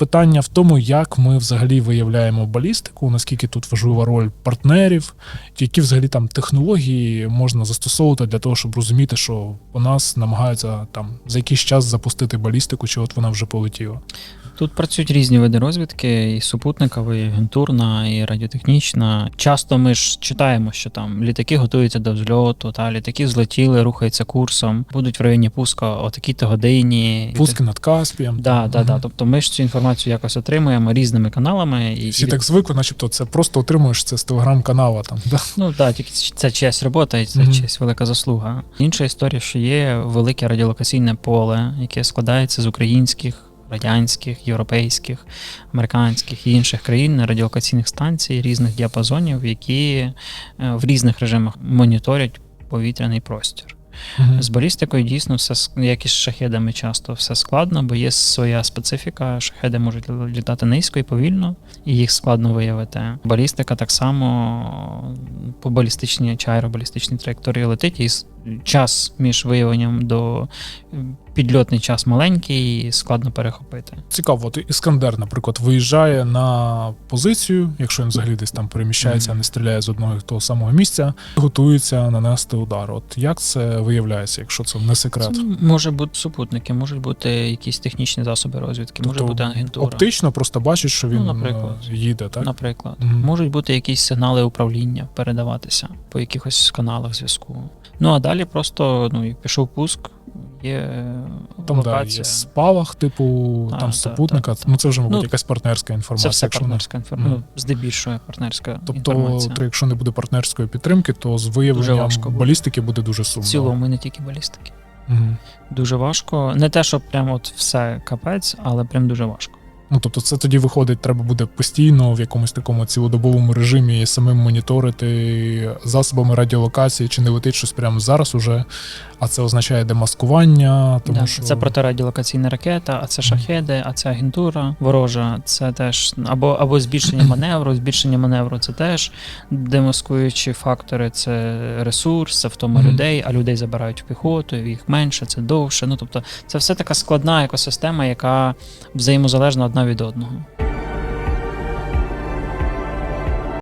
питання в тому, як ми взагалі виявляємо балістику, наскільки тут важлива роль партнерів, які взагалі там технології можна застосовувати для того, щоб розуміти, що у нас намагаються там за якийсь час запустити балістику, чи от вона вже полетіла. Тут працюють різні види розвідки: і супутникова, і агентурна, і радіотехнічна. Часто ми ж читаємо, що там літаки готуються до взльоту, та літаки злетіли, рухаються курсом, будуть в районі пуска о такій-то годині. Пуски над Каспієм. Да, да, да. Тобто ми ж цю інформацію якось отримуємо різними каналами. І, Всі так звикли, начебто це просто отримуєш це з телеграм-канала. Там да? Ну так, тільки це чиясь робота і це чиясь велика заслуга. Інша історія, що є велике радіолокаційне поле, яке складається з українських, радянських, європейських, американських і інших країн радіолокаційних станцій різних діапазонів, які е, в різних режимах моніторять повітряний простір. З балістикою дійсно все як і з шахедами часто все складно, бо є своя специфіка. Шахеди можуть літати низько і повільно, і їх складно виявити. Балістика так само по балістичній чи аеробалістичній траєкторії летить, і час між виявленням до підльотний час маленький, і складно перехопити. Цікаво, от Іскандер, наприклад, виїжджає на позицію, якщо він взагалі десь там переміщається, Мгм. не стріляє з одного і того самого місця, готується нанести удар. От як це виявляється, якщо це не секрет? Це може бути супутники, можуть бути якісь технічні засоби розвідки, може Тобто бути агентура. Оптично просто бачить, що він Ну, наприклад. е, їде, так? Наприклад, Мгм. можуть бути якісь сигнали управління передаватися по якихось каналах зв'язку. Ну а далі просто ну, пішов пуск, є Там да, є спалах, типу А, там та, супутника. та, та. Ну це вже, мабуть, Ну, якась партнерська Це інформація. все якщо не- партнерська інформація. Мгм. Ну, здебільшого партнерська Тобто, інформація. то якщо не буде партнерської підтримки, то з виявленням балістики буде дуже В цілому не тільки балістики. Мгм. Дуже важко. Не те, що прям от все капець, але прям дуже важко. Ну тобто, це тоді виходить, треба буде постійно в якомусь такому цілодобовому режимі самим моніторити засобами радіолокації, чи не летить щось прямо зараз уже. А це означає демаскування, тому да, що Це протирадіолокаційна ракета, а це шахеди, а це агентура ворожа. Це теж або, або збільшення маневру. Збільшення маневру це теж демаскуючі фактори, це ресурс, це втома людей, а людей забирають в піхоту, їх менше, це довше. Ну тобто, це все така складна екосистема, яка взаємозалежна одна від одного.